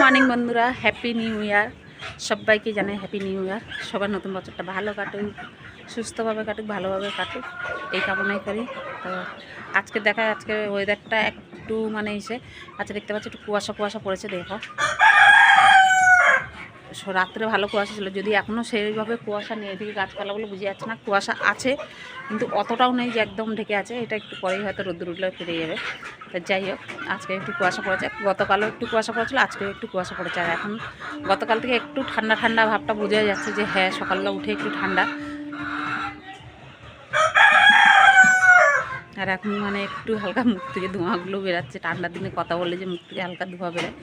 Morning বন্ধুরা। Happy new year সবাইকে জানাই হ্যাপি নিউ ইয়ার সবার নতুন বছরটা ভালো কাটুক। সুস্থভাবে কাটুক, ভালোভাবে কাটুক, এই কামনাই করি। তো আজকে দেখা, আজকে ওয়েদারটা একটু মানে এসে আচ্ছা দেখতে পাচ্ছি একটু কুয়াশা কুয়াশা পড়েছে, দেখো। রাত্রে ভালো কুয়াশা ছিল, যদি এখনও সেইভাবে কুয়াশা নেই, এদিকে গাছপালাগুলো বুঝে যাচ্ছে না, কুয়াশা আছে, কিন্তু অতটাও নেই যে একদম ঢেকে আছে, এটা একটু পরেই হয়তো রোদ্দুর উঠলে ফিরে যাবে। তো যাই হোক, আজকে একটু কুয়াশা পড়েছে, গতকালও একটু কুয়াশা পড়েছিল, আজকেও একটু কুয়াশা পড়েছে। আর এখন গতকাল থেকে একটু ঠান্ডা ঠান্ডা ভাবটা বোঝা যাচ্ছে যে হ্যাঁ সকালবেলা উঠে একটু ঠান্ডা। আর এখন মানে একটু হালকা মুখ থেকে ধোঁয়াগুলো বেরাচ্ছে। ঠান্ডার দিনে কথা বললে যে মুখ থেকে হালকা ধোঁয়া বেরোয়,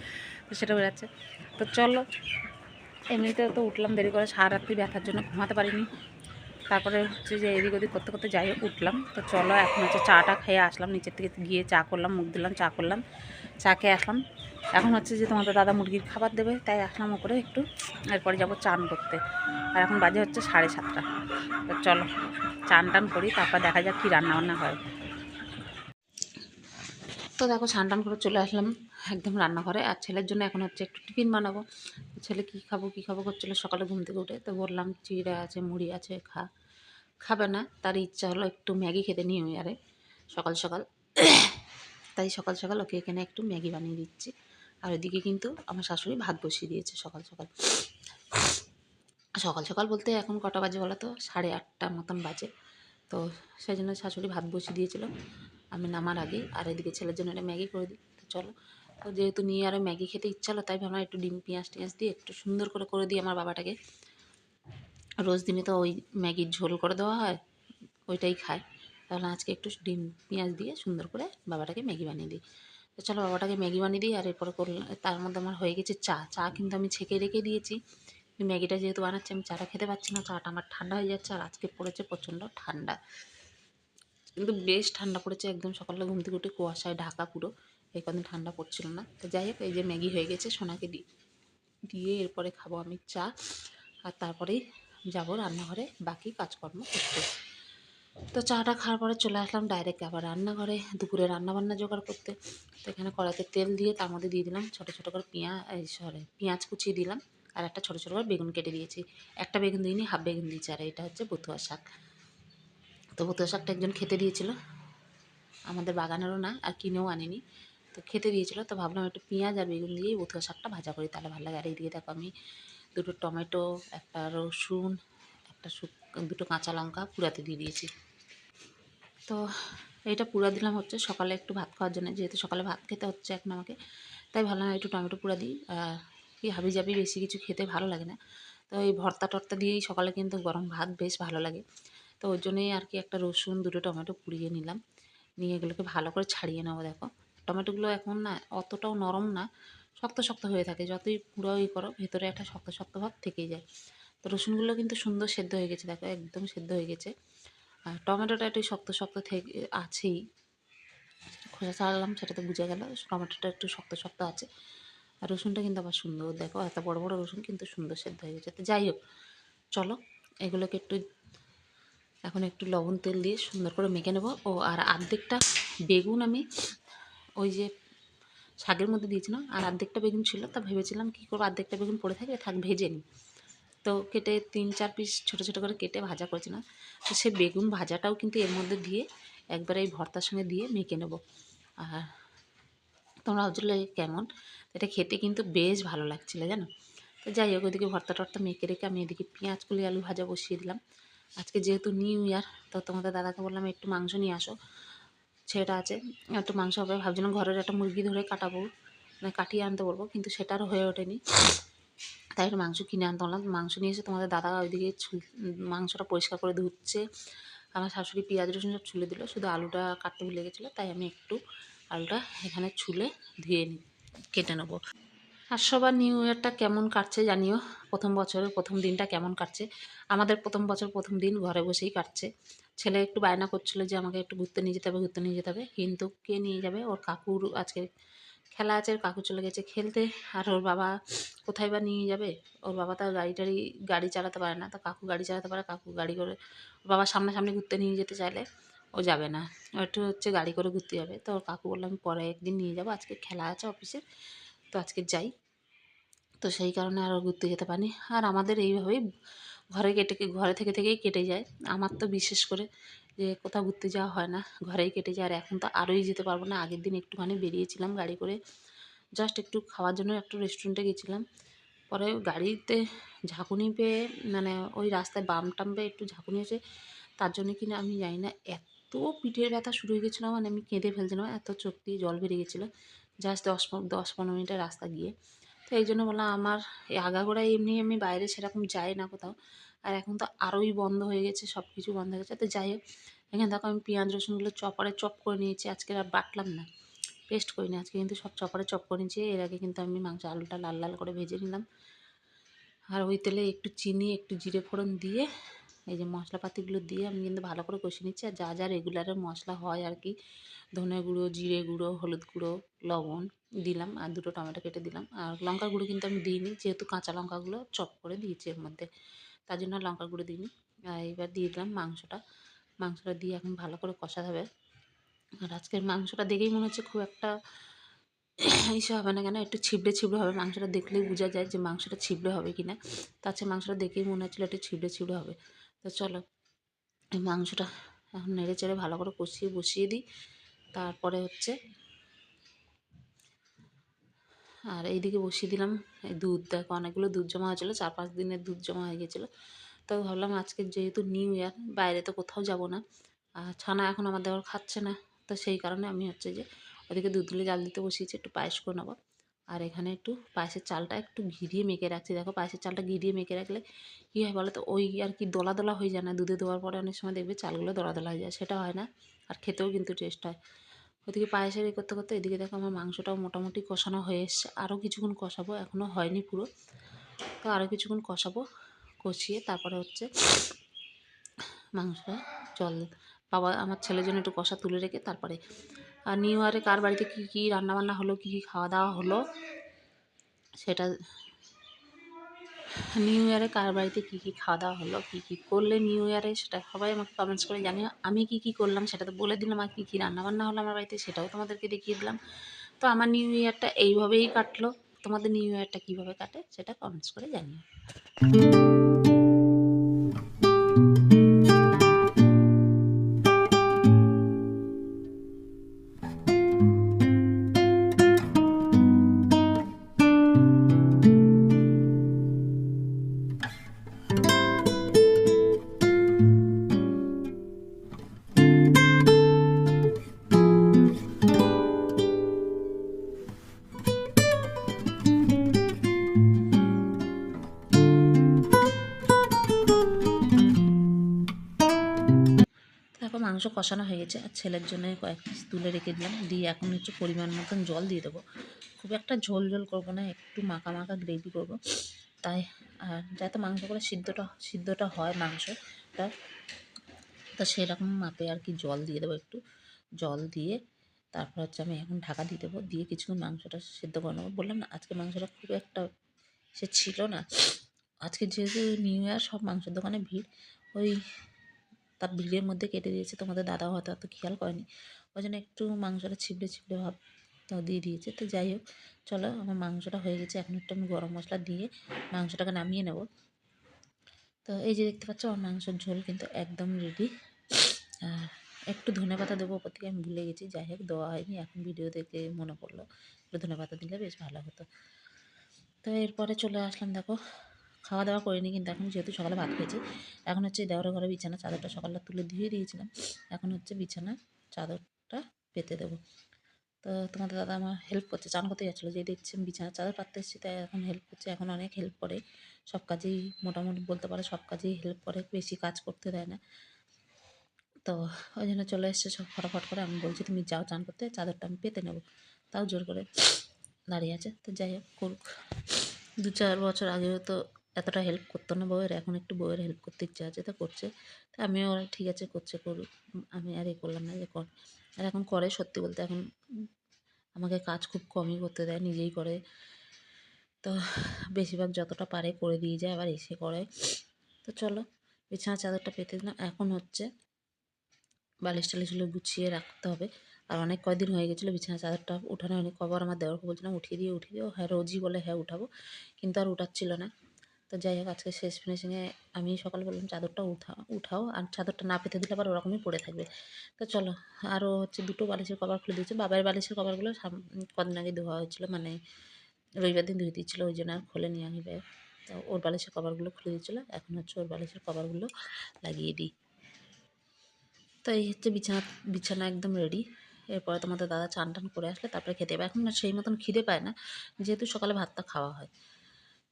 তো সেটা বেরাচ্ছে। তো চলো, এমনিতে তো উঠলাম দেরি করে সারা রাত্রি ব্যথার জন্য ঘুমাতে পারিনি। তারপরে হচ্ছে যে এদিক ওদিক করতে করতে যাই উঠলাম। তো চলো, এখন হচ্ছে চাটা খেয়ে আসলাম, নিচের থেকে গিয়ে চা করলাম, মুখ দিলাম চা করলাম, চা খেয়ে আসলাম। এখন হচ্ছে যে তোমাদের দাদা মুরগির খাবার দেবে, তাই আসলাম ওপরে একটু। এরপরে যাব চান করতে। আর এখন বাজে হচ্ছে সাড়ে সাতটা। তো চলো, চান টান করি, তারপর দেখা যাক কী রান্নাবান্না হয়। তো দেখো স্নান টান করে চলে আসলাম একদম রান্নাঘরে। আর ছেলের জন্য এখন হচ্ছে একটু টিফিন বানাবো। ছেলে কী খাব কী খাব করছিল? সকালে ঘুম থেকে উঠে তো বললাম, চিড়া আছে, মুড়ি আছে, খা। খাবে না, তার ইচ্ছা হলো একটু ম্যাগি খেতে নিয়ে আরে, সকাল সকাল। তাই সকাল সকাল ওকে এখানে একটু ম্যাগি বানিয়ে দিচ্ছি। আর ওইদিকে কিন্তু আমার শাশুড়ি ভাত বসিয়ে দিয়েছে সকাল সকাল। সকাল সকাল বলতে এখন কটা বাজে বলো তো? সাড়ে আটটা মতন বাজে। তো সেই জন্য শাশুড়ি ভাত বসিয়ে দিয়েছিল। আমি নামার আগে আর এদিকে ছেলের জন্য একটা ম্যাগি করে দিই। তো চলো। তো যেহেতু নিয়ে আরও ম্যাগি খেতে ইচ্ছা হলো, তাই ভাবলাম একটু ডিম, পেঁয়াজ টিয়াজ দিয়ে একটু সুন্দর করে করে দিই আমার বাবাটাকে। রোজ দিনে তো ওই ম্যাগির ঝোল করে দেওয়া হয়, ওইটাই খায়। তাহলে আজকে একটু ডিম, পেঁয়াজ দিয়ে সুন্দর করে বাবাটাকে ম্যাগি বানিয়ে দিই। তো চলো বাবাটাকে ম্যাগি বানিয়ে দিই আর এরপরে করলাম তার মধ্যে আমার হয়ে গেছে চা। চা কিন্তু আমি ছেঁকে রেখে দিয়েছি। ম্যাগিটা যেহেতু বানাচ্ছি, আমি চাটা খেতে পারছি না, চাটা আমার ঠান্ডা হয়ে যাচ্ছে আর আজকে পড়েছে প্রচণ্ড ঠান্ডা। কিন্তু বেশ ঠান্ডা পড়েছে একদম সকালে ঘুম থেকে উঠে কুয়াশায় ঢাকা পুরো। এই কদিন ঠান্ডা পড়ছিল না। তো যাই হোক, এই যে ম্যাগি হয়ে গেছে, সোনাকে দিই দিয়ে এরপরে খাব আমি চা। আর তারপরেই যাব রান্নাঘরে, বাকি কাজকর্ম করতে। তো চাটা খাওয়ার পরে চলে আসলাম ডাইরেক্ট আবার রান্নাঘরে, দুপুরে রান্নাবান্না জোগাড় করতে। তো এখানে কড়াইতে তেল দিয়ে তার মধ্যে দিয়ে দিলাম ছোটো ছোটো করে পেঁয়াজ সরি পেঁয়াজ কুচিয়ে দিলাম। আর একটা ছোটো ছোটো করে বেগুন কেটে দিয়েছি। একটা বেগুন দিইনি, হাফ বেগুন দিয়েছি। আর এটা হচ্ছে বতুয়া শাক। তো বতুয়া শাকটা একজন খেতে দিয়েছিল। আমাদের বাগানেরও না, আর কিনেও আনিনি। তো খেতে দিয়েছিল, তো ভাবলাম একটু পেঁয়াজ আর বেগুন দিয়েই বতুয়া শাকটা ভাজা করি, তাহলে ভালো লাগে। আর এইদিকে দেখো আমি দুটো টমেটো, একটা রসুন, একটা শুক দুটো কাঁচা লঙ্কা পুরাতে দিয়ে দিয়েছি। তো এটা পুরা দিলাম হচ্ছে সকালে একটু ভাত খাওয়ার জন্য, যেহেতু সকালে ভাত খেতে হচ্ছে এখন আমাকে। তাই ভাবলাম একটু টমেটো পুরা দিই, আর কি হাবি জাবি বেশি কিছু খেতে ভালো লাগে না। তো এই ভর্তা টর্তা দিয়েই সকালে কিন্তু গরম ভাত বেশ ভালো লাগে। তো ওই জন্যই আর কি একটা রসুন, দুটো টমেটো পুড়িয়ে নিলাম। নিয়ে এগুলোকে ভালো করে ছাড়িয়ে নেব, দেখো। টমেটোগুলো এখন না অতটাও নরম না, শক্ত শক্ত হয়ে থাকে। যতই পুরো ই করো, ভেতরে একটা শক্ত শক্ত ভাব থেকেই যায়। তো রসুনগুলো কিন্তু সুন্দর সেদ্ধ হয়ে গেছে, দেখো, একদম সেদ্ধ হয়ে গেছে। আর টমেটোটা একটু শক্ত শক্ত থেকে, আছেই। খোসা ছাড়ালাম, সেটা তো বুঝে গেল, টমেটোটা একটু শক্ত শক্ত আছে। আর রসুনটা কিন্তু আবার সুন্দর, দেখো, এত বড় বড় রসুন কিন্তু সুন্দর সেদ্ধ হয়ে গেছে। তো যাই হোক, চলো, এগুলোকে একটু এখন একটু লবণ তেল দিয়ে সুন্দর করে মেখে নেব। ও, আর অর্ধেকটা বেগুন আমি ওই যে শাকের মধ্যে দিয়েছিলাম, আর অর্ধেকটা বেগুন ছিল, তা ভেবেছিলাম কী করব অর্ধেকটা বেগুন পড়ে থাকে থাক ভেজে নিই। তো কেটে তিন চার পিস ছোটো ছোটো করে কেটে ভাজা করেছিলাম, তো সে বেগুন ভাজাটাও কিন্তু এর মধ্যে দিয়ে একবারে এই ভর্তার সঙ্গে দিয়ে মেখে নেব। আর তোমরা ভাবছিলে কেমন? এটা খেতে কিন্তু বেশ ভালো লাগছিল, জানো? তো যাই হোক, ওইদিকে ভর্তা টর্তা মেখে রেখে আমি এদিকে পেঁয়াজ কুলি আলু ভাজা বসিয়ে দিলাম। আজকে যেহেতু নিউ ইয়ার তো তোমাদের দাদাকে বললাম একটু মাংস নিয়ে আসো। ছেলেটা আছে, একটু মাংস হবে, ভাবছিলাম ঘরের একটা মুরগি ধরে কাটাবো মানে কাটিয়ে আনতে বলব, কিন্তু সেটা আর হয়ে ওঠেনি। তাই একটু মাংস কিনে আনতে বললাম, মাংস নিয়ে এসে তোমাদের দাদা ওইদিকে মাংসটা পরিষ্কার করে ধুচ্ছে। আমার শাশুড়ি পেঁয়াজ, রসুন সব ছুলে দিল, শুধু আলুটা কাটতে ভুলে গেছিল, তাই আমি একটু আলুটা এখানে ছুলে ধুয়ে নিই কেটে নেব। আর সবার নিউ ইয়ারটা কেমন কাটছে জানিও? প্রথম বছরের প্রথম দিনটা কেমন কাটছে? আমাদের প্রথম বছর প্রথম দিন ঘরে বসেই কাটছে। ছেলে একটু বায়না করছিল যে আমাকে একটু ঘুরতে নিয়ে যেতে হবে, ঘুরতে নিয়ে যেতে হবে। কিন্তু কে নিয়ে যাবে? ওর কাকুর আজকে খেলা আছে কাকু চলে গেছে খেলতে। আর ওর বাবা কোথায় বা নিয়ে যাবে? ওর বাবা তো আর গাড়ি টাড়ি, গাড়ি চালাতে পারে না। তো কাকু গাড়ি চালাতে পারে, কাকু গাড়ি করে, ওর বাবা সামনাসামনি ঘুরতে নিয়ে যেতে চাইলে ও যাবে না। একটু হচ্ছে গাড়ি করে ঘুরতে যাবে। তো ওর কাকু বলল, আমি পরে একদিন নিয়ে যাব। আজকে খেলা আছে অফিসে তো আজকে যাই। তো সেই কারণে আর ঘুরতে যেতে পারিনি। আর আমাদের এইভাবেই ঘরে কেটে, ঘরে থেকে থেকেই কেটে যায়। আমার তো বিশেষ করে যে কোথাও ঘুরতে যাওয়া হয় না, ঘরেই কেটে যায়। আর এখন তো আরোই যেতে পারব না। আগের দিন একটুখানি বেরিয়েছিলাম গাড়ি করে। জাস্ট একটু খাওয়ার জন্য একটু রেস্টুরেন্টে গেছিলাম। পরে গাড়িতে ঝাঁকুনি পেয়ে মানে ওই রাস্তায় বাম টাম পেয়ে একটু ঝাঁকুনি হয়েছে তার জন্য কিনা আমি জানি না। এত পিঠের ব্যথা শুরু হয়ে গেছিল মানে আমি কেঁদে ফেলছিলাম এত চোখ দিয়ে জল বেরিয়ে গেছিল। জাস্ট দশ দশ পনেরো মিনিটের রাস্তা গিয়ে। তো এই জন্য বললাম আমার এই আগাগোড়ায় এমনি আমি বাইরে সেরকম যাই না কোথাও। আর এখন তো আরোই বন্ধ হয়ে গেছে সব কিছু বন্ধ হয়ে গেছে। তো যাই হোক, এখানে দেখো আমি পেঁয়াজ রসুনগুলো চপারে চপ করে নিয়েছি, আজকে আর বাটলাম না। পেস্ট করিনি, আজকে কিন্তু সব চপারে চপ করে নিয়েছি। এর আগে কিন্তু আমি মাংস আলুটা লাল লাল করে ভেজে নিলাম। আর ওই তেলে একটু চিনি, একটু জিরে ফোড়ন দিয়ে এই যে মশলাপাতিগুলো দিয়ে আমি কিন্তু ভালো করে কষে নিচ্ছি। আর যা যা রেগুলারের মশলা হয় আর কি, ধনে গুঁড়ো, জিরে গুঁড়ো, হলুদ গুঁড়ো, লবণ দিলাম আর দুটো টমেটো কেটে দিলাম। আর লঙ্কার গুঁড়ো কিন্তু আমি দিইনি, যেহেতু কাঁচা লঙ্কাগুলো চপ করে দিয়েছি এর মধ্যে, তার জন্য লঙ্কার গুঁড়ো দিইনি। আর এবার দিয়ে দিলাম মাংসটা। মাংসটা দিয়ে এখন ভালো করে কষা হবে। আর আজকের মাংসটা দেখেই মনে হচ্ছে খুব একটা ইসে হবে না কেন, একটু ছিবড়ে ছিবড়ে হবে। মাংসটা দেখলেই বোঝা যায় যে মাংসটা ছিবড়ে হবে কি না। তার চেয়ে মাংসটা দেখেই মনে হচ্ছিল একটু ছিবড়ে ছিবড়ে হবে। তো চলো মাংসটা এখন নেড়ে চেড়ে ভালো করে কষিয়ে বসিয়ে দিই। তারপরে হচ্ছে আর এইদিকে বসিয়ে দিলাম। এই দুধ, দেখো অনেকগুলো দুধ জমা হয়েছিলো চার পাঁচ দিনের দুধ জমা হয়ে গেছিল। তো ভাবলাম আজকে যেহেতু নিউ ইয়ার বাইরে তো কোথাও যাব না। আর ছানা এখন আমার দেওয়ার খাচ্ছে না। তো সেই কারণে আমি হচ্ছে যে ওদিকে দুধ গুলে জাল দিতে বসিয়েছি, একটু পায়েস করে নেব। আর এখানে একটু পায়েসের চালটা একটু ঘিরিয়ে মেখে রাখছি। দেখো পায়েসের চালটা ঘিরিয়ে মেখে রাখলে কী হয় বলো তো ওই আর কি দোলা দোলা হয়ে যায় না। দুধে দেওয়ার পরে অনেক সময় দেখবে চালগুলো দোলা দোলা হয়ে যায়, সেটা হয় না। আর খেতেও কিন্তু টেস্ট হয়। ওদিকে পায়েসের এ করতে করতে এদিকে দেখো আমার মাংসটাও মোটামুটি কষানো হয়ে এসছে। আরও কিছুক্ষণ কষাবো, এখনও হয়নি পুরো। তো আরও কিছুক্ষণ কষাবো, কষিয়ে তারপরে হচ্ছে মাংসটা জল বাবা আমার ছেলের জন্য একটু কষা তুলে রেখে তারপরে, আর নিউ ইয়ারে কার বাড়িতে কী কী রান্নাবান্না হলো, কী কী খাওয়া দাওয়া হলো, সেটা নিউ ইয়ারে কার বাড়িতে কী কী খাওয়া দাওয়া হলো, কী কী করলে নিউ ইয়ারে সেটা সবাই আমাকে কমেন্টস করে জানিও। আমি কী কী করলাম সেটা তো বলে দিলাম, আর কী কী রান্নাবান্না হলো আমার বাড়িতে সেটাও তোমাদেরকে দেখিয়ে দিলাম। তো আমার নিউ ইয়ারটা এইভাবেই কাটলো। তোমাদের নিউ ইয়ারটা কীভাবে কাটে সেটা কমেন্টস করে জানিও। মাংস কষানো হয়ে গেছে। আর ছেলের জন্য কয়েক পিস তুলে রেখে দিলাম। দিয়ে এখন হচ্ছে পরিমাণ মতন জল দিয়ে দেবো। খুব একটা ঝোল ঝোল করব না, একটু মাখা মাখা গ্রেভি করব। তাই, আর যাতে মাংস করে সিদ্ধটা সিদ্ধটা হয় মাংসটা, তো সেরকম মাপে আর কি জল দিয়ে দেবো একটু। জল দিয়ে তারপর হচ্ছে আমি এখন ঢাকা দিয়ে দেবো। দিয়ে কিছুক্ষণ মাংসটা সিদ্ধ করে নেব। বললাম না, আজকে মাংসটা খুব একটা সে ছিল না। আজকে যেহেতু নিউ ইয়ার, সব মাংসের দোকানে ভিড়। ওই তার ভিড়ের মধ্যে কেটে দিয়েছে তোমাদের দাদাও হয়তো অত খেয়াল করেনি। ওই জন্য একটু মাংসটা ছিপড়ে ছিপড়ে ভাব তো দিয়ে দিয়েছে। তো যাই হোক, চলো আমার মাংসটা হয়ে গেছে, এখন একটু আমি গরম মশলা দিয়ে মাংসটাকে নামিয়ে নেব। তো এই যে দেখতে পাচ্ছ, আমার মাংসের ঝোল কিন্তু একদম রেডি আর একটু ধনে পাতা দেবো, ওপর থেকে আমি ভুলে গেছি। যাই হোক, দেওয়া হয়নি, এখন ভিডিও দেখে মনে পড়ল। একটু ধনে পাতা দিলে বেশ ভালো হতো। তো এরপরে চলে আসলাম, দেখো। খাওয়া দাওয়া করিনি কিন্তু এখন যেহেতু সকালে ভাত খেয়েছি, এখন হচ্ছে দেওয়ার ঘরে বিছানা, চাদরটা সকালটা তুলে ধুয়ে দিয়েছিলাম, এখন হচ্ছে বিছানা, চাদরটা পেতে দেবো। তো তোমাদের দাদা আমার হেল্প করছে, চান করতে যাচ্ছিল, যে দেখছি আমি বিছানার চাদর পাততে এসেছি, তাই এখন হেল্প করছে, এখন অনেক হেল্প করে, সব কাজেই মোটামুটি বলতে পারে, সব কাজেই হেল্প করে, বেশি কাজ করতে দেয় না। তো ওই জন্য চলে এসছে, সব ফটাফট করে আমি বলছি, তুমি যাও চান করতে, চাদরটা আমি পেতে নেব। তাও জোর করে দাঁড়িয়ে আছে, তো যাই হোক, করুক। দু চার বছর আগেও তো এতটা হেল্প করতো না বউয়ের, এখন একটু বউয়ের হেল্প করতে ইচ্ছা আছে, তা করছে। তা আমিও ওরা ঠিক আছে, করছে, করুক। আমি আর এ করলাম না, যে কর। আর এখন করে সত্যি বলতে, এখন আমাকে কাজ খুব কমই করতে দেয়, নিজেই করে। তো বেশিরভাগ যতটা পারে করে দিয়ে যায়, আবার এসে করে। তো চলো, বিছানার চাদরটা পেতে দিলাম। এখন হচ্ছে বালিশ টালিশগুলো গুছিয়ে রাখতে হবে। আর অনেক কয়দিন হয়ে গেছিল বিছানার চাদরটা উঠানো হয়নি। কবার আমার দেওয়ার বলছিলাম, উঠিয়ে দিয়ে উঠিয়ে দিও। হ্যাঁ রোজই বলে হ্যাঁ উঠাবো। কিন্তু আর উঠাচ্ছিল না। তো যাই হোক, আজকে শেষ ফিনিশিংয়ে আমি সকালে বললাম চাদরটা উঠা, উঠাও। আর চাদরটা না পেতে দিলে আবার ওরকমই পড়ে থাকবে। তো চলো আরও হচ্ছে দুটো বালিশের কভার খুলে দিয়েছে। বাবার বালিশের কভারগুলো কদিন আগে ধোয়া হয়েছিল মানে রবিবার দিন ধুয়ে দিয়েছিলো, ওই জন্য আর খুলে নিয়ে আমি তো ওর বালিশের কভারগুলো খুলে দিয়েছিলো, এখন হচ্ছে ওর বালিশের কভারগুলো লাগিয়ে দিই। তো এই হচ্ছে বিছানা বিছানা একদম রেডি এরপরে তোমাদের দাদা চান টান করে আসলে তারপরে খেতে হবে এখন সেই মতন খিদে পায় না, যেহেতু সকালে ভাতটা খাওয়া হয়।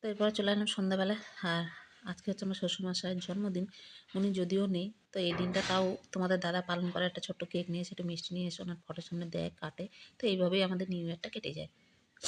তো এরপরে চলে এলাম সন্ধ্যাবেলা। আর আজকে হচ্ছে আমার শ্বশুরমশাইয়ের জন্মদিন, উনি যদিও নেই, তো এই দিনটা তাও তোমাদের দাদা পালন করে একটা ছোট্ট কেক নিয়ে সেটা মিষ্টি নিয়ে এসে ওনার ফটোর সামনে দেয়, কাটে। তো এইভাবেই আমাদের নিউ ইয়ারটা কেটে যায়।